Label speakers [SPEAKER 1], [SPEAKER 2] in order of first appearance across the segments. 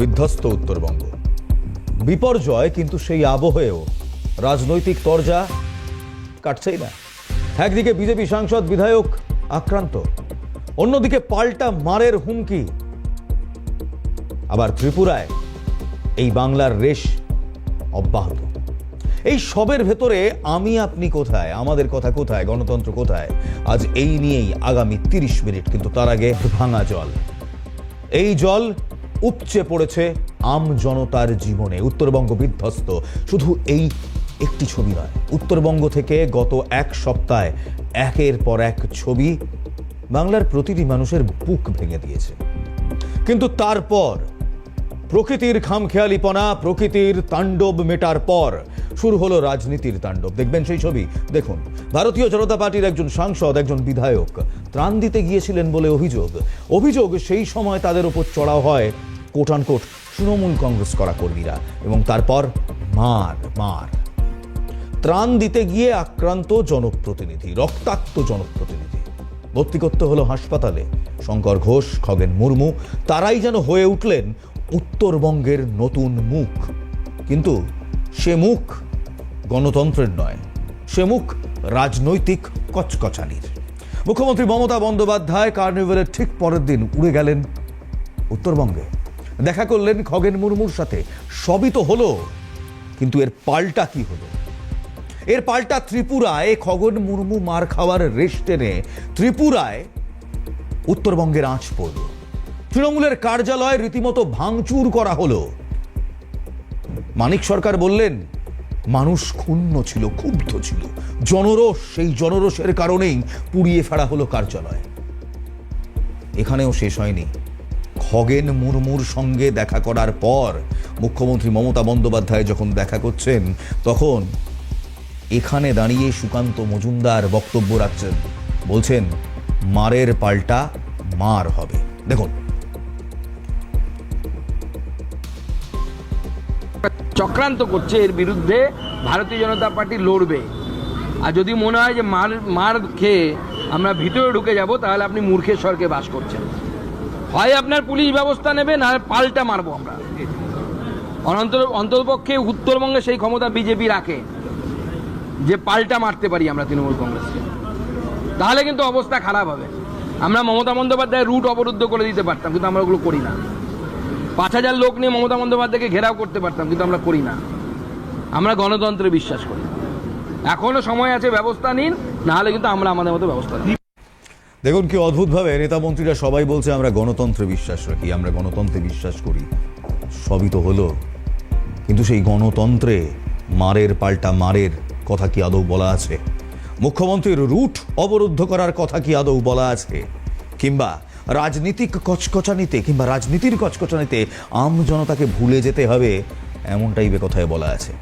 [SPEAKER 1] বিধ্বস্ত উত্তরবঙ্গ। বিপর্যয় কিন্তু সেই আবহেও। রাজনৈতিক তরজা কাটছেই না। একদিকে বিজেপি সাংসদ বিধায়ক আক্রান্ত। অন্যদিকে পাল্টা মারের হুমকি। আবার ত্রিপুরায় এই বাংলার রেশ অব্যাহত। এই সবের ভেতরে আমি আপনি কোথায়? আমাদের কথা কোথায়? গণতন্ত্র কোথায়? আজ এই নিয়েই আগামী তিরিশ মিনিট কিন্তু তার আগে ভাঙা জল। এই জল উপচে পড়েছে আম জনতার জীবনে। উত্তরবঙ্গ বিধ্বস্ত। শুধু এই একটি ছবি নয়, উত্তরবঙ্গ থেকে গত এক সপ্তাহে একের পর এক ছবি বাংলার প্রতিটি মানুষের বুক ভেঙে দিয়েছে। কিন্তু তারপর প্রকৃতির খামখেয়ালিপনা, প্রকৃতির তাণ্ডব মেটার পর শুরু হলো রাজনীতির তাণ্ডব। দেখবেন সেই ছবি, দেখুন, ভারতীয় জনতা পার্টির একজন সাংসদ, একজন বিধায়ক ত্রাণ দিতে গিয়েছিলেন বলে অভিযোগ। অভিযোগ সেই সময় তাদের উপর চড়াও হয় কোটানকোট তৃণমূল কংগ্রেস করা কর্মীরা এবং তারপর মার মার। ত্রাণ দিতে গিয়ে আক্রান্ত জনপ্রতিনিধি, রক্তাক্ত জনপ্রতিনিধি। ভর্তি করতে হলো হাসপাতালে। শঙ্কর ঘোষ, খগেন মুর্মু, তারাই যেন হয়ে উঠলেন উত্তরবঙ্গের নতুন মুখ। কিন্তু সে মুখ গণতন্ত্রের নয়, সে মুখ রাজনৈতিক কচকচানির। মুখ্যমন্ত্রী মমতা বন্দ্যোপাধ্যায় কার্নিভালের ঠিক পরের দিন উড়ে গেলেন উত্তরবঙ্গে। দেখা করলেন খগেন মুর্মুর সাথে। সবই তো হলো, কিন্তু এর পাল্টা কি হলো? এর পাল্টা ত্রিপুরায় খগন মুর্মু মার খাওয়ার রেশ টেনে ত্রিপুরায় উত্তরবঙ্গের আঁচ পড়ল। তৃণমূলের কার্যালয় রীতিমতো ভাঙচুর করা হলো। মানিক সরকার বললেন, মানুষ ক্ষুণ্ণ ছিল, ক্ষুব্ধ ছিল। জনরোষ, সেই জনরোষের কারণেই পুড়িয়ে ফেলা হলো কার্যালয়। এখানেও শেষ হয়নি। খগেন মুর্মুর সঙ্গে দেখা করার পর মুখ্যমন্ত্রী মমতা বন্দ্যোপাধ্যায় যখন দেখা করছেন, তখন এখানে দাঁড়িয়ে সুকান্ত মজুমদার বক্তব্য রাখছেন। বলছেন, মারের পাল্টা মার হবে। দেখুন।
[SPEAKER 2] চক্রান্ত করছে এর বিরুদ্ধে, ভারতীয় জনতা পার্টি লড়বে। আর যদি মনে হয় যে মার মার খেয়ে আমরা ভিতরে ঢুকে যাব, তাহলে আপনি মূর্খের স্বর্গে বাস করছেন। হয় আপনার পুলিশ ব্যবস্থা নেবে, না পাল্টা মারবো আমরা। অনন্ত অন্ততপক্ষে উত্তরবঙ্গে সেই ক্ষমতা বিজেপি রাখে, যে পাল্টা মারতে পারি আমরা তৃণমূল কংগ্রেসকে। তাহলে কিন্তু অবস্থা খারাপ হবে। আমরা মমতা বন্দ্যোপাধ্যায়ের রুট অবরুদ্ধ করে দিতে পারতাম, কিন্তু আমরা ওগুলো করি না। পাঁচ হাজার লোক নিয়ে মমতা বন্দ্যোপাধ্যায়কে ঘেরাও করতে পারতাম, কিন্তু আমরা করি না। আমরা গণতন্ত্রে বিশ্বাস করি। এখনও সময় আছে, ব্যবস্থা নিন, নাহলে কিন্তু আমরা আমাদের মতো ব্যবস্থা নিই
[SPEAKER 1] দেখুন কি অদ্ভুতভাবে নেতা মন্ত্রীরা সবাই বলছে, আমরা গণতন্ত্রে বিশ্বাস রাখি, আমরা গণতন্ত্রে বিশ্বাস করি। সবই তো হলো। কিন্তু সেই গণতন্ত্রে মারের পাল্টা মারের কথা কি আদৌ বলা আছে? মুখ্যমন্ত্রীর রুট অবরুদ্ধ করার কথা কি আদৌ বলা আছে? কিংবা রাজনীতিক কচকচানিতে কিংবা রাজনীতির কচকচানিতে আম জনতাকে ভুলে যেতে হবে, এমনটাই কথায় বলা আছে।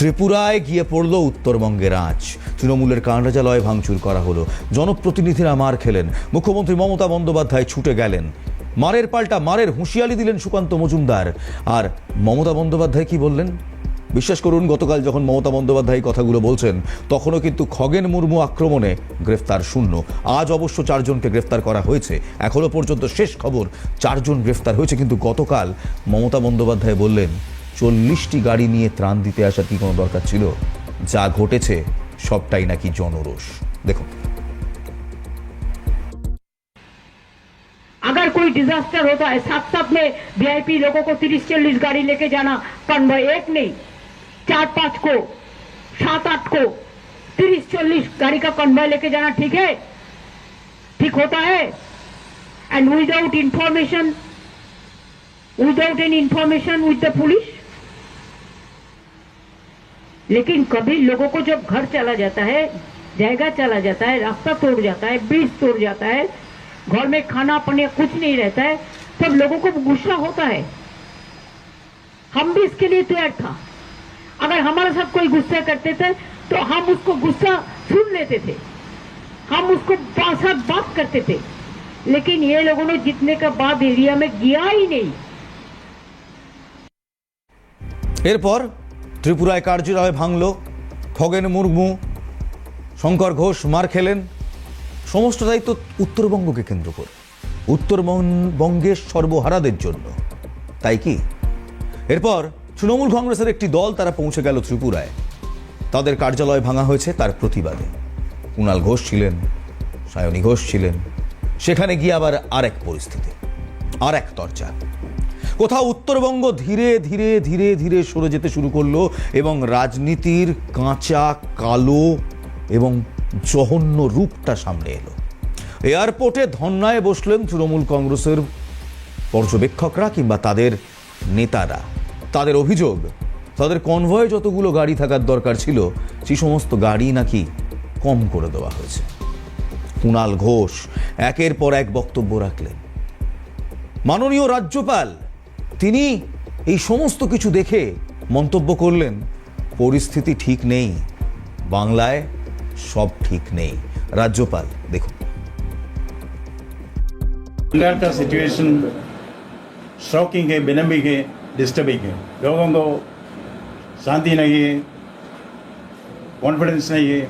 [SPEAKER 1] ত্রিপুরায় গিয়ে পড়ল উত্তরবঙ্গের আঁচ তৃণমূলের কার্যালয় ভাঙচুর করা হলো। জনপ্রতিনিধিরা মার খেলেন। মুখ্যমন্ত্রী মমতা বন্দ্যোপাধ্যায় ছুটে গেলেন। মারের পাল্টা মারের হুঁশিয়ারি দিলেন সুকান্ত মজুমদার। আর মমতা বন্দ্যোপাধ্যায় কি বললেন? বিশ্বাস করুন, গতকাল যখন মমতা বন্দ্যোপাধ্যায় কথাগুলো বলছেন, তখনও কিন্তু খগেন মুর্মু আক্রমণে গ্রেফতার শূন্য। আজ অবশ্য চারজনকে গ্রেফতার করা হয়েছে। এখনও পর্যন্ত শেষ খবর, চারজন গ্রেফতার হয়েছে। কিন্তু গতকাল মমতা বন্দ্যোপাধ্যায় বললেন চল্লিশটি গাড়ি নিয়ে ত্রাণ দিতে আসার কি কোনো দরকার ছিল যা ঘটেছে সবটাই নাকি জনরোষ দেখুন
[SPEAKER 3] अगर कोई डिजास्टर होता है साथ साथ में वीआईपी लोगों को तीस चालीस गाड़ी लेके जाना कन्वॉय एक नहीं चार पांच को सात आठ को तीस चालीस गाड़ी का कन्वॉय लेके जाना ठीक है ठीक होता है and without information without any information with the police लेकिन कभी लोगों को जब घर चला जाता है जगह चला जाता है रास्ता तोड़ जाता है ब्रिज तोड़ जाता है घर में खाना पानी कुछ नहीं रहता है तब लोगों को गुस्सा होता है हम भी इसके लिए तैयार था अगर हमारे साथ कोई गुस्सा करते थे तो हम उसको गुस्सा सुन लेते थे हम उसको साथ बात करते थे लेकिन ये लोगों ने जितने का बाद एरिया में गया ही नहीं
[SPEAKER 1] এরপর ত্রিপুরায় কার্যালয় ভাঙল, খগেন মুর্মু, শঙ্কর ঘোষ মার খেলেন। সমস্ত দায়িত্ব উত্তরবঙ্গকে কেন্দ্র করে। উত্তরবঙ্গের সর্বহারাদের জন্য। তাই কি? এরপর তৃণমূল কংগ্রেসের একটি দল তারা পৌঁছে গেল ত্রিপুরায়। তাদের কার্যালয় ভাঙা হয়েছে তার প্রতিবাদে। কুণাল ঘোষ ছিলেন, সায়নী ঘোষ ছিলেন। সেখানে গিয়ে আবার আরেক পরিস্থিতি আর এক তরজা। কোথাও উত্তরবঙ্গ ধীরে ধীরে ধীরে ধীরে সরে যেতে শুরু করল এবং রাজনীতির কাঁচা, কালো এবং জঘন্য রূপটা সামনে এলো। এয়ারপোর্টে ধর্নায় বসলেন তৃণমূল কংগ্রেসের পর্যবেক্ষকরা কিংবা তাদের নেতারা। তাদের অভিযোগ, তাদের কনভয়ে যতগুলো গাড়ি থাকার দরকার ছিল, সেই সমস্ত গাড়ি নাকি কম করে দেওয়া হয়েছে। কুণাল ঘোষ একের পর এক বক্তব্য রাখলেন। মাননীয় রাজ্যপাল তিনি এই সমস্ত কিছু দেখে মন্তব্য করলেন পরিস্থিতি ঠিক নেই বাংলায় সব ঠিক নেই রাজ্যপাল দেখুন
[SPEAKER 4] बंगाल का सिचुएशन शॉकिंग है विलंबिक है डिस्टर्बिंग है लोगों को शांति नहीं है कॉन्फिडेंस नहीं है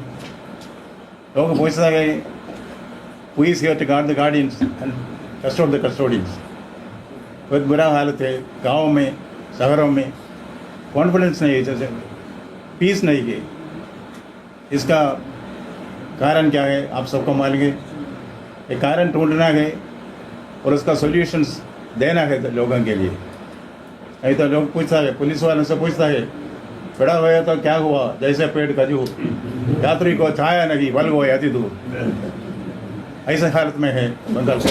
[SPEAKER 4] लोगों को पैसा है पुलिस है to guard the guardians and custod the custodians बहुत बुरा हालत है गाँव में, शहरों में। कॉन्फिडेंस नहीं है जैसे पीस नहीं है। इसका कारण क्या है? आप सबको मालूम है। ये कारण ढूंढना है और उसका सॉल्यूशंस देना है लोगों के लिए। नहीं तो लोग पूछता है, पुलिस वालों से पूछता है, बड़ा हुआ तो क्या हुआ? जैसे पेड़ खजूर यात्री को छाया नहीं, बल गो अति दूर। ऐसे हालत में है बंगाल का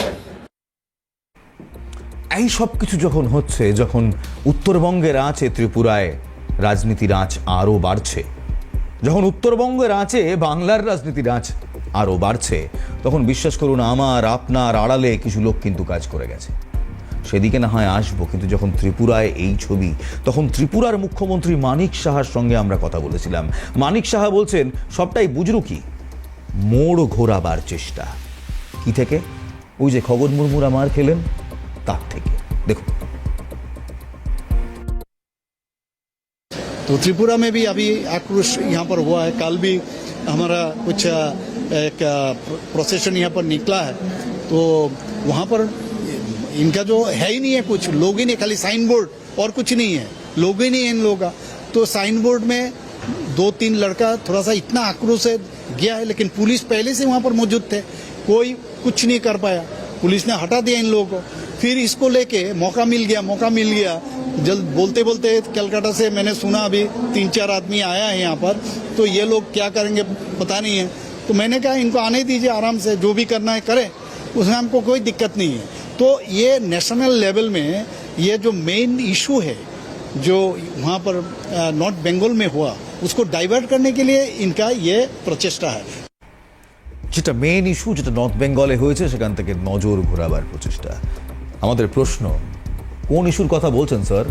[SPEAKER 1] এই সব কিছু যখন হচ্ছে, যখন উত্তরবঙ্গের আঁচে ত্রিপুরায় রাজনীতির আঁচ আরও বাড়ছে, যখন উত্তরবঙ্গের আঁচে বাংলার রাজনীতির আঁচ আরও বাড়ছে, তখন বিশ্বাস করুন আমার, আপনার আড়ালে কিছু লোক কিন্তু কাজ করে গেছে। সেদিকে না হয় আসব, কিন্তু যখন ত্রিপুরায় এই ছবি, তখন ত্রিপুরার মুখ্যমন্ত্রী মানিক সাহার সঙ্গে আমরা কথা বলেছিলাম। মানিক সাহা বলছেন, সবটাই বুঝরু কি? মোড় ঘোরাবার চেষ্টা। কি থেকে? ওই যে খগন মুর্মুরা মার খেলেন। তার থেকে দেখুন
[SPEAKER 5] तो त्रिपुरा में भी अभी आक्रोश यहाँ पर हुआ है कल भी हमारा कुछ अ, एक प्रोसेशन यहाँ पर निकला है तो वहाँ पर इनका जो है ही नहीं है कुछ लोग ही नहीं खाली साइन बोर्ड और कुछ नहीं है लोग ही नहीं है इन लोगों का तो साइन बोर्ड में दो तीन लड़का थोड़ा सा इतना आक्रोश है गया है लेकिन पुलिस पहले से वहाँ पर मौजूद थे कोई कुछ नहीं कर पाया पुलिस ने हटा दिया इन लोगों को। फिर इसको लेके मौका मिल गया, मौका मिल गया। जल्द बोलते बोलते कलकत्ता से मैंने सुना अभी तीन चार आदमी आया है यहाँ पर। तो ये लोग क्या करेंगे पता नहीं है। तो मैंने कहा, इनको आने दीजिए आराम से, जो भी करना है करें। उसमें हमको कोई दिक्कत नहीं है। तो ये नेशनल लेवल में ये जो मेन इशू है, जो वहाँ पर नॉर्थ बंगाल में हुआ, उसको डाइवर्ट करने के लिए इनका ये प्रचेष्टा है।
[SPEAKER 1] যেটা মেন ইস্যু যেটা নর্থ বেঙ্গলে হয়েছে, সেখান থেকে নজর ঘোরাবার প্রচেষ্টা। আমাদের প্রশ্ন, কোন ইস্যুর কথা বলছেন স্যার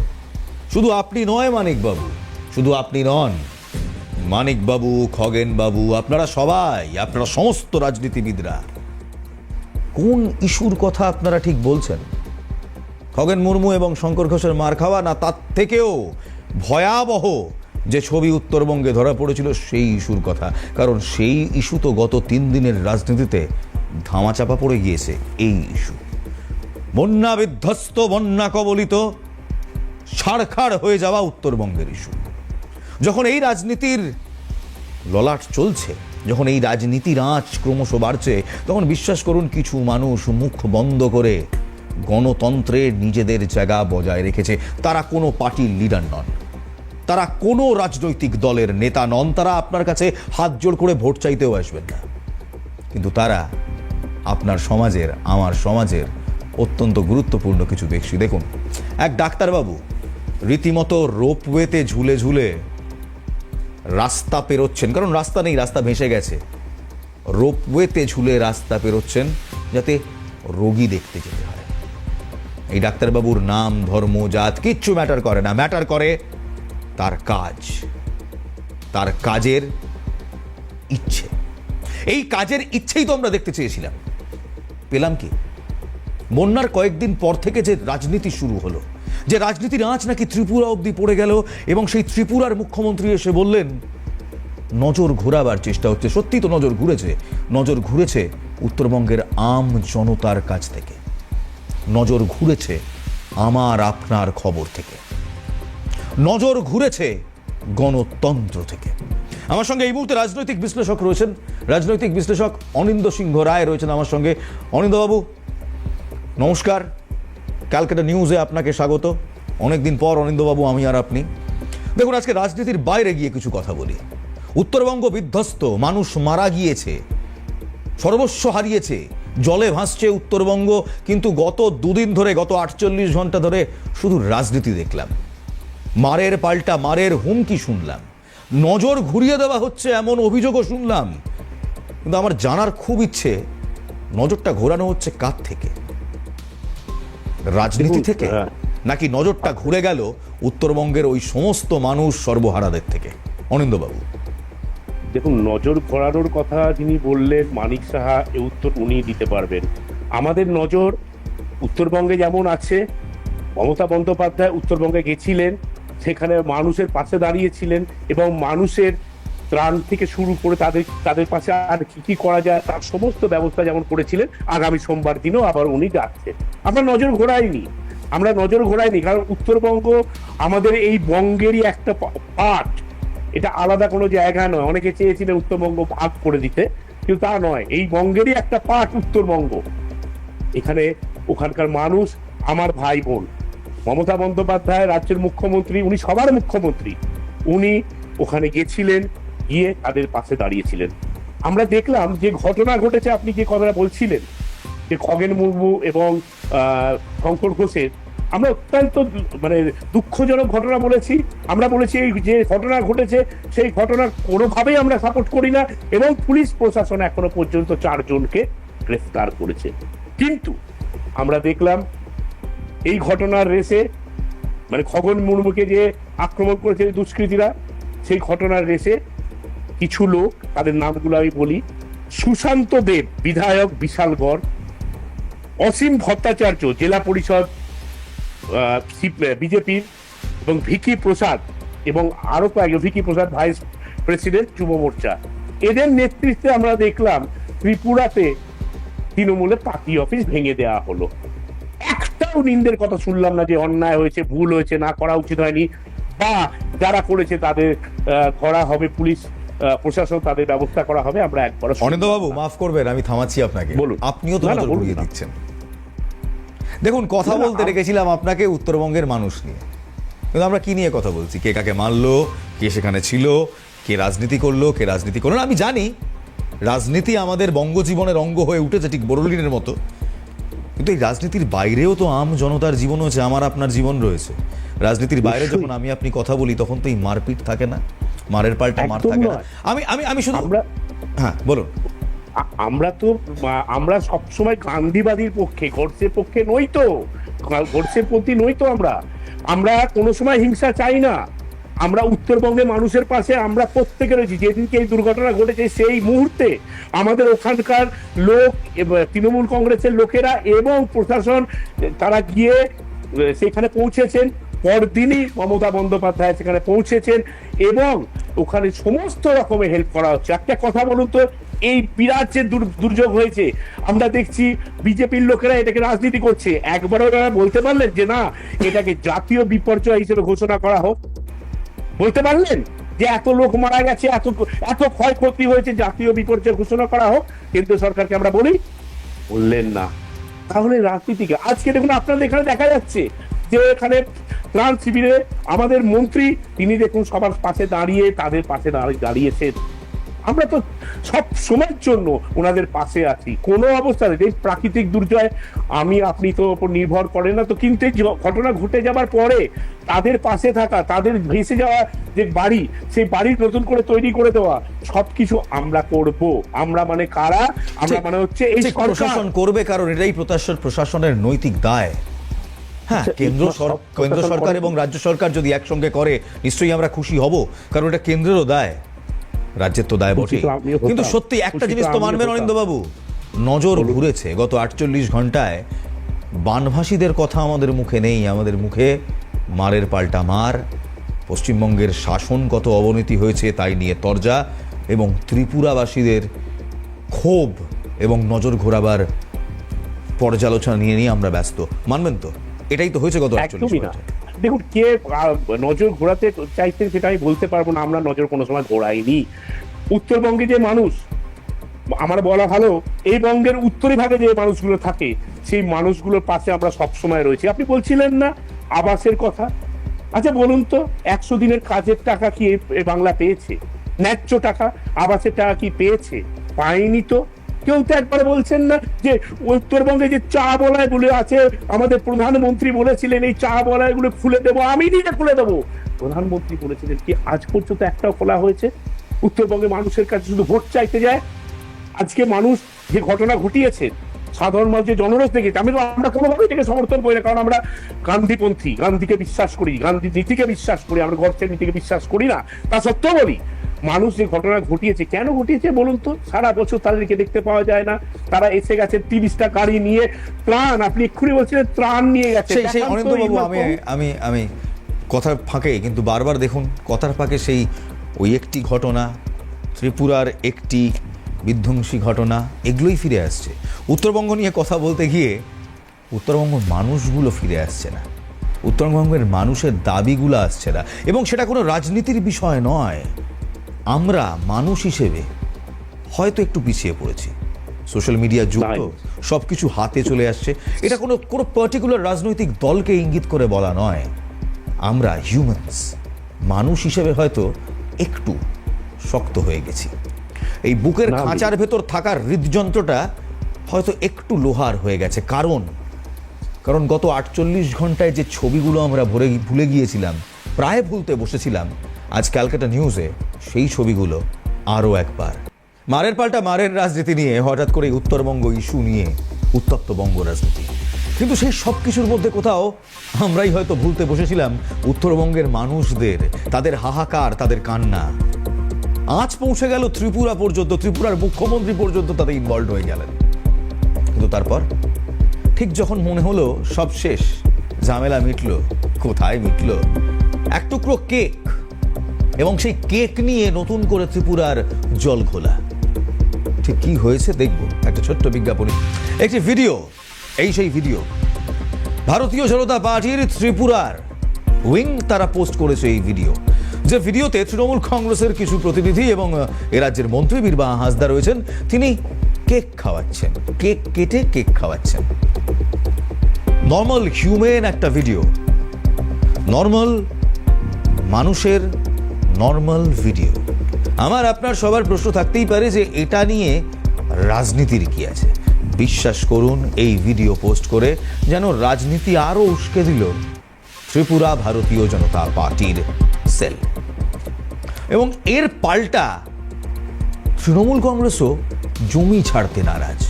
[SPEAKER 1] শুধু আপনি নয়, মানিকবাবু। শুধু আপনি নন। মানিকবাবু খগেন বাবু আপনারা সবাই, আপনারা সমস্ত রাজনীতিবিদরা, কোন ইস্যুর কথা আপনারা ঠিক বলছেন? খগেন মুর্মু এবং শঙ্কর ঘোষের মার খাওয়া না তার থেকেও ভয়াবহ যে ছবি উত্তরবঙ্গে ধরা পড়েছিল সেই ইস্যুর কথা। কারণ সেই ইস্যু তো গত তিন দিনের রাজনীতিতে ধামাচাপা পড়ে গিয়েছে এই ইস্যু। বন্যা বিধ্বস্ত, বন্যা কবলিত, ছাড়খাড় হয়ে যাওয়া উত্তরবঙ্গের ইস্যু। যখন এই রাজনীতির ললাট চলছে, যখন এই রাজনীতির আঁচ ক্রমশ বাড়ছে, তখন বিশ্বাস করুন কিছু মানুষ মুখ বন্ধ করে গণতন্ত্রে নিজেদের জায়গা বজায় রেখেছে। তারা কোনো পার্টির লিডার নন। তারা কোনো রাজনৈতিক দলের নেতা নন, তারা আপনার কাছে হাত জোড় করে ভোট চাইতেও আসবেন না। কিন্তু তারা আপনার সমাজের, আমার সমাজের অত্যন্ত গুরুত্বপূর্ণ কিছু ব্যক্তি। দেখুন, এক ডাক্তারবাবু রীতিমতো রোপওয়েতে ঝুলে ঝুলে রাস্তা পেরোচ্ছেন। কারণ রাস্তা নেই, রাস্তা ভেসে গেছে। রোপওয়েতে ঝুলে রাস্তা পেরোচ্ছেন যাতে রোগী দেখতে যেতে হয় এই ডাক্তারবাবুর নাম, ধর্ম, জাত কিচ্ছু ম্যাটার করে না। ম্যাটার করে তার কাজ, তার কাজের ইচ্ছে। এই কাজের ইচ্ছেই তো আমরা দেখতে চেয়েছিলাম। পেলাম কি? বন্যার কয়েকদিন পর থেকে যে রাজনীতি শুরু হলো, যে রাজনীতির আঁচ নাকি ত্রিপুরা অবধি পড়ে গেল, এবং সেই ত্রিপুরার মুখ্যমন্ত্রী এসে বললেন, নজর ঘোরাবার চেষ্টা হচ্ছে। সত্যি তো নজর ঘুরেছে নজর ঘুরেছে উত্তরবঙ্গের আম জনতার কাছ থেকে। নজর ঘুরেছে আমার আপনার খবর থেকে। নজর ঘুরেছে গণতন্ত্র থেকে। আমার সঙ্গে এই মুহূর্তে রাজনৈতিক বিশ্লেষক রয়েছেন। রাজনৈতিক বিশ্লেষক অনিন্দ সিংহ রায় রয়েছেন আমার সঙ্গে। অনিন্দবাবু, নমস্কার। ক্যালকাটা নিউজে আপনাকে স্বাগত। অনেকদিন পর অনিন্দবাবু, আমি আর আপনি। দেখুন, আজকে রাজনীতির বাইরে গিয়ে কিছু কথা বলি। উত্তরবঙ্গ বিধ্বস্ত, মানুষ মারা গিয়েছে, সর্বস্ব হারিয়েছে, জলে ভাসছে উত্তরবঙ্গ, কিন্তু গত দুদিন ধরে, গত আটচল্লিশ ঘণ্টা ধরে শুধু রাজনীতি দেখলাম। মারের পাল্টা মারের হুমকি শুনলাম। নজর ঘুরিয়ে দেওয়া হচ্ছে এমন অভিযোগও শুনলাম। কিন্তু আমার জানার খুব ইচ্ছে নজরটা ঘোরানো হচ্ছে কার থেকে? রাজনীতি থেকে?
[SPEAKER 6] হ্যাঁ।
[SPEAKER 1] নাকি নজরটা ঘুরে গেল উত্তরবঙ্গের ওই সমস্ত মানুষ সর্বহারাদের থেকে? অনিন্দবাবু
[SPEAKER 6] দেখুন নজর ঘোরানোর কথা যিনি বললেন মানিক সাহা এ উত্তর উনি দিতে পারবেন। আমাদের নজর উত্তরবঙ্গে যেমন আছে মমতা বন্দ্যোপাধ্যায় উত্তরবঙ্গে গেছিলেন সেখানে মানুষের পাশে দাঁড়িয়েছিলেন এবং মানুষের ত্রাণ থেকে শুরু করে তাদের তাদের পাশে আর কি কি করা যায়, তার সমস্ত ব্যবস্থা যেমন করেছিলেন, আগামী সোমবার দিনও আবার উনি যাচ্ছেন। আমরা নজর ঘোরাইনি। আমরা নজর ঘোরাইনি, কারণ উত্তরবঙ্গ আমাদের এই বঙ্গেরই একটা পার্ট এটা আলাদা কোনো জায়গা নয়। অনেকে চেয়েছিলেন উত্তরবঙ্গ ভাগ করে দিতে, কিন্তু তা নয়। এই বঙ্গেরই একটা পার্ট উত্তরবঙ্গ। এখানে ওখানকার মানুষ, আমার ভাই বোন মমতা বন্দ্যোপাধ্যায়, রাজ্যের মুখ্যমন্ত্রী, উনি সবার মুখ্যমন্ত্রী। উনি ওখানে গেছিলেন গিয়ে তাদের পাশে দাঁড়িয়েছিলেন। আমরা দেখলাম যে ঘটনা ঘটেছে, আপনি যে কথাটা বলছিলেন, যে খগেন মুর্মু এবং শঙ্কর ঘোষের, আমরা অত্যন্ত মানে দুঃখজনক ঘটনা বলেছি। আমরা বলেছি এই যে ঘটনা ঘটেছে, সেই ঘটনা কোনোভাবেই আমরা সাপোর্ট করি না এবং পুলিশ প্রশাসন এখনও পর্যন্ত চারজনকে গ্রেফতার করেছে। কিন্তু আমরা দেখলাম এই ঘটনার রেসে মানে খগন মুর্মুকে যে আক্রমণ করেছে দুষ্কৃতীরা, সেই ঘটনার রেসে কিছু লোক, তাদের নামগুলো আমি বলি, সুশান্ত দেব, বিধায়ক বিশালগড়, অসীম ভট্টাচার্য, জেলা পরিষদ বিজেপির এবং ভিকি প্রসাদ এবং আরও কয়েকজন, ভিকি প্রসাদ ভাইস প্রেসিডেন্ট যুব মোর্চা। এদের নেতৃত্বে আমরা দেখলাম ত্রিপুরাতে তৃণমূলে পার্টি অফিস ভেঙে দেওয়া হলো। একটাও নিন্দের কথা শুনলাম না যে অন্যায় হয়েছে ভুল হয়েছে না করা উচিত হয়নি বা যারা করেছে তাদের ধরা হবে পুলিশ প্রশাসন তাদের ব্যবস্থা করা হবে আমরা একবার
[SPEAKER 1] মাফ করবেন আমি থামাচ্ছি আপনাকে।
[SPEAKER 6] বলুন।
[SPEAKER 1] আপনিও তো নজর ঘুরিয়ে দিচ্ছেন। দেখুন কথা বলতে রেখেছিলাম আপনাকে উত্তরবঙ্গের মানুষ নিয়ে। কিন্তু আমরা কি নিয়ে কথা বলছি? কে কাকে মারলো? কে সেখানে ছিল? কে রাজনীতি করল? কে রাজনীতি করল? না আমি জানি রাজনীতি আমাদের বঙ্গজীবনের অঙ্গ হয়ে উঠেছে ঠিক বড়লিনের মতো। কিন্তু এই রাজনীতির বাইরেও তো আম জনতার জীবন হয়েছে আমার আপনার জীবন রয়েছে। রাজনীতির বাইরে যখন আমি আপনি কথা বলি তখন তো এই মারপিট থাকে না মারের পাল্টা মার থাকে না। আমি আমি আমি শুধু
[SPEAKER 6] আমরা
[SPEAKER 1] হ্যাঁ বলুন।
[SPEAKER 6] আমরা তো আমরা সবসময় গান্ধীবাদীর পক্ষে গডসের পক্ষে নই তো। গডসের প্রতি নই তো আমরা। আমরা কোনো সময় হিংসা চাই না। আমরা উত্তরবঙ্গের মানুষের পাশে আমরা প্রত্যেকে রয়েছি। যেদিনকে এই দুর্ঘটনা ঘটেছে সেই মুহূর্তে আমাদের ওখানকার লোক তৃণমূল কংগ্রেসের লোকেরা এবং প্রশাসন, তারা গিয়ে সেখানে পৌঁছেছেন। পরদিনই মমতা বন্দ্যোপাধ্যায় সেখানে পৌঁছেছেন এবং ওখানে সমস্ত রকমের হেল্প করা হচ্ছে। একটা কথা বলুন তো, এই বিরাট যে দুর- দুর্যোগ হয়েছে, আমরা দেখছি বিজেপির লোকেরা এটাকে রাজনীতি করছে। একবারও তারা বলতে পারলেন যে না, এটাকে জাতীয় বিপর্যয় হিসেবে ঘোষণা করা হোক। বলতে পারলেন যে এত লোক মারা গেছে, এত এত ক্ষয়ক্ষতি হয়েছে, জাতীয় বিপর্যয় ঘোষণা করা হোক কেন্দ্র সরকারকে আমরা বলি, বললেন না। তাহলে রাজনীতিকে আজকে দেখুন আপনাদের এখানে দেখা যাচ্ছে যে এখানে ত্রাণ শিবিরে আমাদের মন্ত্রী, তিনি দেখুন সবার পাশে দাঁড়িয়ে, তাদের পাশে দাঁড়িয়ে, দাঁড়িয়েছেন। আমরা তো সব সময়ের জন্য ওনাদের পাশে আছি। কোনো অবস্থাতে এই প্রাকৃতিক দুর্জয় আমি আপনি তো ওপর নির্ভর করে না তো কিন্তু এই ঘটনা ঘটে যাবার পরে তাদের পাশে থাকা তাদের ভেসে যাওয়া যে বাড়ি সেই বাড়ি নতুন করে তৈরি করে দেওয়া সবকিছু আমরা করব। আমরা মানে কারা? আমরা মানে হচ্ছে এই
[SPEAKER 1] প্রশাসন করবে কারণ এটাই প্রশাসন প্রশাসনের নৈতিক দায়। হ্যাঁ
[SPEAKER 6] আচ্ছা,
[SPEAKER 1] কেন্দ্র কেন্দ্র সরকার এবং রাজ্য সরকার যদি একসঙ্গে করে নিশ্চয়ই আমরা খুশি হব কারণ এটা কেন্দ্রেরও দায়। রাজ্যের তো দায় বটে। কিন্তু সত্যি একটা জিনিস তো মানবেন
[SPEAKER 6] হতাম।
[SPEAKER 1] অনিন্দবাবু নজর ঘুরেছে। গত আটচল্লিশ ঘন্টায় বানভাসীদের কথা আমাদের মুখে নেই আমাদের মুখে মারের পাল্টা মার পশ্চিমবঙ্গের শাসনগত অবনতি হয়েছে তাই নিয়ে তরজা এবং ত্রিপুরাবাসীদের ক্ষোভ এবং নজর ঘোরাবার পর্যালোচনা নিয়ে নিয়ে আমরা ব্যস্ত। মানবেন তো? এটাই তো হয়েছে গত আটচল্লিশ
[SPEAKER 6] না। দেখুন, কে নজর ঘোরাতে চাইতেন সেটা আমি বলতে পারব না, আমরা নজর কোনো সময় ঘোরাইনি। উত্তরবঙ্গে যে মানুষ, আমার বলা ভালো, এই বঙ্গের উত্তরি ভাগে যে মানুষগুলো থাকে, সেই মানুষগুলোর পাশে আমরা সবসময় রয়েছি। আপনি বলছিলেন না আবাসের কথা? আচ্ছা বলুন তো, একশো দিনের কাজের টাকা কি বাংলা পেয়েছে? ন্যায্য টাকা আবাসের টাকা কি পেয়েছে? পায়নি তো। কেউ তো একবার বলছেন না যে উত্তরবঙ্গে যে চা বলয়গুলো আছে, আমাদের প্রধানমন্ত্রী বলেছিলেন এই চা বলয়গুলো খুলে দেবো, আমি নিজে খুলে দেবো। প্রধানমন্ত্রী বলেছিলেন কি, আজ পর্যন্ত একটাও খোলা হয়েছে। উত্তরবঙ্গে মানুষের কাছে শুধু ভোট চাইতে যায়। আজকে মানুষ যে ঘটনা ঘটিয়েছে, সাধারণ মানুষ যে জনরোষ দেখেছে আমি তো আমরা কোনোভাবেই এটাকে সমর্থন করি না, কারণ আমরা গান্ধীপন্থী, গান্ধীকে বিশ্বাস করি, গান্ধী নীতিকে বিশ্বাস করি, আমরা গর্তের নীতিকে বিশ্বাস করি না। তা সত্ত্বেও বলি মানুষ যে ঘটনা ঘটিয়েছে কেন ঘটিয়েছে বলুন তো? সারা বছর তাদেরকে দেখতে পাওয়া যায় না। তারা এসে গেছে তিরিশটা গাড়ি নিয়ে ত্রাণ আপনি এক্ষুনি বলছিলেন ত্রাণ নিয়ে গেছে।
[SPEAKER 1] আমি আমি আমি কথার ফাঁকে কিন্তু বারবার দেখুন কথার ফাঁকে সেই ওই একটি ঘটনা ত্রিপুরার একটি বিধ্বংসী ঘটনা এগুলোই ফিরে আসছে। উত্তরবঙ্গ নিয়ে কথা বলতে গিয়ে উত্তরবঙ্গ মানুষগুলো ফিরে আসছে না। উত্তরবঙ্গের মানুষের দাবিগুলো আসছে না। এবং সেটা কোনো রাজনীতির বিষয় নয়। আমরা মানুষ হিসেবে হয়তো একটু পিছিয়ে পড়েছি। সোশ্যাল মিডিয়া যুক্ত। সব কিছু হাতে চলে আসছে। এটা কোনো কোনো পার্টিকুলার রাজনৈতিক দলকে ইঙ্গিত করে বলা নয়। আমরা হিউম্যানস মানুষ হিসেবে হয়তো একটু শক্ত হয়ে গেছি। এই বুকের খাঁচার ভেতর থাকার হৃদযন্ত্রটা হয়তো একটু লোহার হয়ে গেছে। কারণ কারণ গত আটচল্লিশ ঘন্টায় যে ছবিগুলো আমরা ভরে ভুলে গিয়েছিলাম প্রায় ভুলতে বসেছিলাম আজ ক্যালকাটা নিউজে সেই ছবিগুলো আরও একবার। মারের পাল্টা মারের রাজনীতি নিয়ে হঠাৎ করে উত্তরবঙ্গ ইস্যু নিয়ে উত্তপ্ত বঙ্গ রাজনীতি। কিন্তু সেই সব কিছুর মধ্যে কোথাও আমরাই হয়তো ভুলতে বসেছিলাম উত্তরবঙ্গের মানুষদের, তাদের হাহাকার, তাদের কান্না। আজ পৌঁছে গেল ত্রিপুরা পর্যন্ত, ত্রিপুরার মুখ্যমন্ত্রী পর্যন্ত তাদের ইনভলভ হয়ে গেলেন। কিন্তু তারপর? ঠিক যখন মনে হলো সব শেষ, ঝামেলা মিটলো, কোথায় মিটলো? এক টুকরো কেক এবং সেই কেক নিয়ে নতুন করে ত্রিপুরার জল খোলা ঠিক কি হয়েছে দেখব, একটা ছোট্ট বিজ্ঞাপনী। একটি ভিডিও, এই সেই ভিডিও। ভারতীয় জনতা পার্টির ত্রিপুরার উইং তারা পোস্ট করেছে এই ভিডিও। যে ভিডিওতে তৃণমূল কংগ্রেসের কিছু প্রতিনিধি এবং এ রাজ্যের মন্ত্রী বীরবা হাসদা রয়েছেন, তিনি কেক খাওয়াচ্ছেন, কেক কেটে কেক খাওয়াচ্ছেন। নর্মাল হিউম্যান একটা ভিডিও। নর্মাল মানুষের নর্মাল ভিডিও। আমার আপনার সবার প্রশ্ন থাকতেই পারে যে এটা নিয়ে রাজনীতির কি আছে? বিশ্বাস করুন, এই ভিডিও পোস্ট করে যেন রাজনীতি আরও উস্কে দিল ত্রিপুরা ভারতীয় জনতা পার্টির সেল। এবং এর পাল্টা তৃণমূল কংগ্রেসও জমি ছাড়তে নারাজ।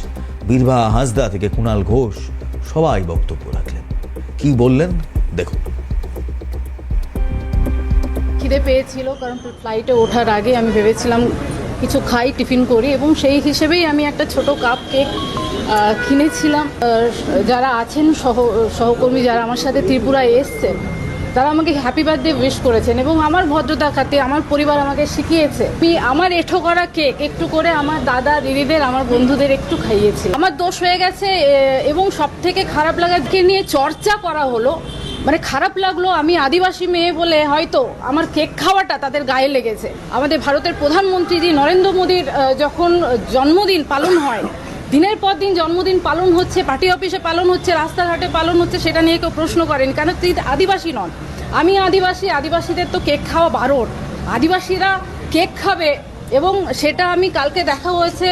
[SPEAKER 1] বীরভা হাসদা থেকে কুণাল ঘোষ সবাই বক্তব্য রাখলেন। কি বললেন? দেখুন।
[SPEAKER 7] খিদে পেয়েছিল, কারণ ফ্লাইটে ওঠার আগে আমি ভেবেছিলাম কিছু খাই, টিফিন করি এবং সেই হিসেবেই আমি একটা ছোট কাপ কেক কিনেছিলাম। যারা আছেন সহ, সহকর্মী যারা আমার সাথে ত্রিপুরায় এসছে, তারা আমাকে হ্যাপি বার্থডে উইশ করেছেন এবং আমার ভদ্রতা খাতে আমার পরিবার আমাকে শিখিয়েছে। আমি আমার এঠো করা কেক একটু করে আমার দাদা, দিদিদের, আমার বন্ধুদের একটু খাইয়েছি আমার দোষ হয়ে গেছে এবং সব থেকে খারাপ লাগাকে নিয়ে চর্চা করা হলো। মানে খারাপ লাগল, আমি আদিবাসী মেয়ে বলে হয়তো আমার কেক খাওয়াটা তাদের গায়ে লেগেছে। আমাদের ভারতের প্রধানমন্ত্রী জি নরেন্দ্র মোদীর যখন জন্মদিন পালন হয়, দিনের পর দিন জন্মদিন পালন হচ্ছে, পার্টি অফিসে পালন হচ্ছে, রাস্তাঘাটে পালন হচ্ছে, সেটা নিয়ে কেউ প্রশ্ন করেন, কেন তিনি তো আদিবাসী নন। আমি আদিবাসী, আদিবাসীদের তো কেক খাওয়া বারণ। আদিবাসীরা কেক খাবে এবং সেটা আমি কালকে দেখা হয়েছে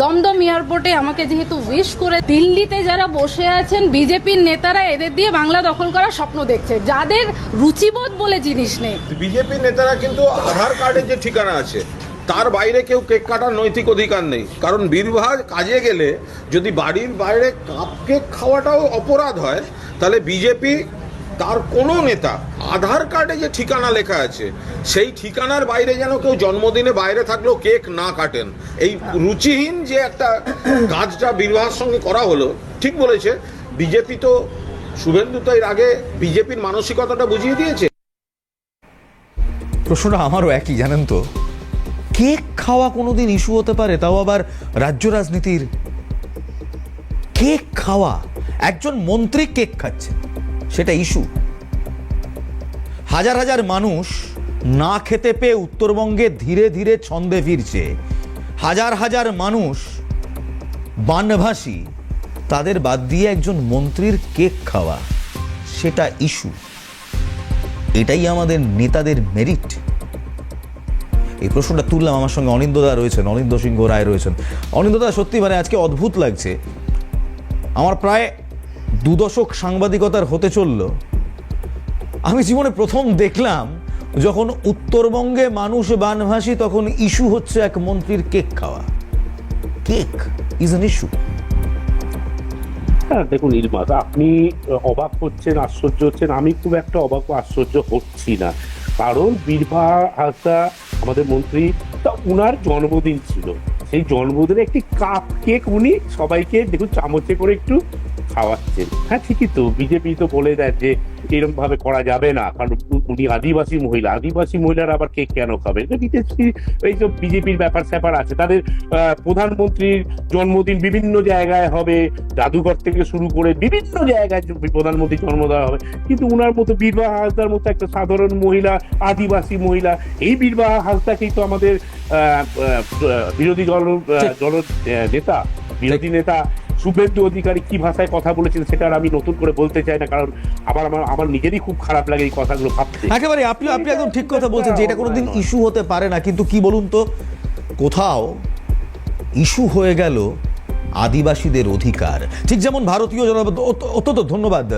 [SPEAKER 7] দমদম এয়ারপোর্টে আমাকে যেহেতু উইশ করে দিল্লিতে যারা বসে আছেন, বিজেপির নেতারা এদের দিয়ে বাংলা দখল করার স্বপ্ন দেখছে। যাদের রুচিবোধ বলে জিনিস নেই।
[SPEAKER 8] বিজেপি নেতারা কিন্তু আধার কার্ডের যে ঠিকানা আছে, তার বাইরে কেউ কেক কাটার নৈতিক অধিকার নেই। কারণ বীরবাহ কাজে গেলে যদি বাড়ির বাইরে কাপ কেক খাওয়াটাও অপরাধ হয়, তাহলে বিজেপি তার কোনো নেতা আধার কার্ডে যে ঠিকানা লেখা আছে, সেই ঠিকানার বাইরে যেন কেউ জন্মদিনে বাইরে থাকলেও কেক না কাটেন। এই রুচিহীন যে একটা কাজটা বীরবাহার সঙ্গে করা হলো, ঠিক বলেছে। বিজেপি তো, শুভেন্দু তো এর আগে বিজেপির মানসিকতাটা বুঝিয়ে দিয়েছে।
[SPEAKER 1] প্রশ্নটা আমারও একই, জানেন তো। কেক খাওয়া কোনোদিন ইস্যু হতে পারে, তাও আবার রাজ্য রাজনীতির কেক খাওয়া। একজন মন্ত্রী কেক খাচ্ছেন সেটা ইস্যু। হাজার হাজার মানুষ না খেতে পেয়ে উত্তরবঙ্গে ধীরে ধীরে ছন্দে ফিরছে। হাজার হাজার মানুষ বানভাসী, তাদের বাদ দিয়ে একজন মন্ত্রীর কেক খাওয়া, সেটা ইস্যু। এটাই আমাদের নেতাদের মেরিট এই প্রশ্নটা তুললাম, আমার সঙ্গে অনিন্দদা রয়েছেন অনিন্দ সিংহ রায় রয়েছেন। অনিন্দদা সত্যি মানে আজকে অদ্ভুত লাগছে। আমার প্রায় দুদশক সাংবাদিকতার হতে চলল। আমি জীবনে প্রথম দেখলাম, যখন উত্তরবঙ্গে মানুষ বানভাসী, তখন ইস্যু হচ্ছে এক মন্ত্রীর কেক খাওয়া। কেক ইজ অ্যান ইস্যু
[SPEAKER 6] হ্যাঁ দেখুন ইলমাস, আপনি অবাক হচ্ছেন, আশ্চর্য হচ্ছেন। আমি খুব একটা অবাক আশ্চর্য হচ্ছি না। কারণ বীরভা হাসদা আমাদের মন্ত্রী, তা উনার জন্মদিন ছিল। সেই জন্মদিনে একটি কাপ কেক উনি সবাইকে, দেখুন, চামচে করে একটু খাওয়াচ্ছেন। হ্যাঁ ঠিকই তো বিজেপি তো বলে দেয় যে এরকম ভাবে করা যাবে না কারণ উনি আদিবাসী মহিলা। আদিবাসী মহিলারা আবার কে কেন খাবে এই সব বিজেপির ব্যাপার স্যাপার আছে তাদের প্রধানমন্ত্রীর জন্মদিন বিভিন্ন জায়গায় হবে জাদুঘর থেকে শুরু করে বিভিন্ন জায়গায় যে প্রধানমন্ত্রীর জন্ম দেওয়া হবে। কিন্তু উনার মতো বীরবাহা হাসদার মতো একটা সাধারণ মহিলা আদিবাসী মহিলা এই বীরবাহা হাসদাকেই তো আমাদের বিরোধী দল দল নেতা বিরোধী নেতা শুভেন্দু অধিকারী কি ভাষায় কথা বলেছেন সেটা আর আমি নতুন করে বলতে চাই না কারণ আবার আমার আমার নিজেরই খুব খারাপ লাগে এই কথাগুলো ভাবতে।
[SPEAKER 1] একেবারে আপনি আপনি একদম ঠিক কথা বলছেন যে এটা কোনোদিন ইস্যু হতে পারে না কিন্তু কি বলুন তো কোথাও ইস্যু হয়ে গেল আদিবাসীদের অধিকার। ঠিক যেমন ভারতীয় জনতা অত- অত্যন্ত ধন্যবাদ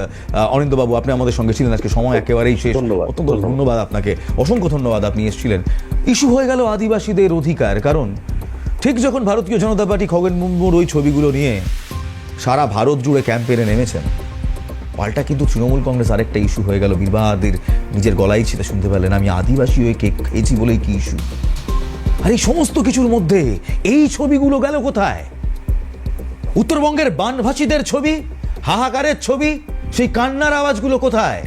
[SPEAKER 1] অনিন্দবাবু আপনি আমাদের সঙ্গে ছিলেন আজকে সময় একেবারেই শেষ।
[SPEAKER 6] ধন্যবাদ,
[SPEAKER 1] অত্যন্ত
[SPEAKER 6] ধন্যবাদ।
[SPEAKER 1] ধন্যবাদ আপনাকে অসংখ্য ধন্যবাদ আপনি এসেছিলেন। ইস্যু হয়ে গেল আদিবাসীদের অধিকার কারণ ঠিক যখন ভারতীয় জনতা পার্টি খগেন মুর্মুর ওই ছবিগুলো নিয়ে সারা ভারত জুড়ে ক্যাম্পেনে নেমেছেন। পাল্টা কিন্তু তৃণমূল কংগ্রেস আরেকটা ইস্যু হয়ে গেল, বিবাদের নিজের গলায় ছিল শুনতে পেলেন আমি আদিবাসী হয়ে কেক খেয়েছি বলেই কি ইস্যু? আর এই সমস্ত কিছুর মধ্যে এই ছবিগুলো গেল কোথায়? উত্তরবঙ্গের বানভাসীদের ছবি, হাহাকারের ছবি, সেই কান্নার আওয়াজগুলো কোথায়?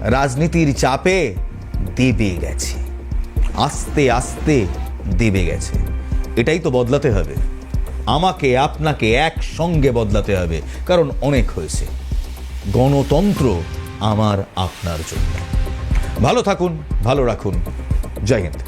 [SPEAKER 1] রাজনীতির চাপে দেবে গেছে। আস্তে আস্তে দেবে গেছে। এটাই তো বদলাতে হবে। আমাকে আপনাকে একসঙ্গে বদলাতে হবে, কারণ অনেক হয়েছে। গণতন্ত্র আমার আপনার জন্য। ভালো থাকুন, ভালো রাখুন। জয় হিন্দ।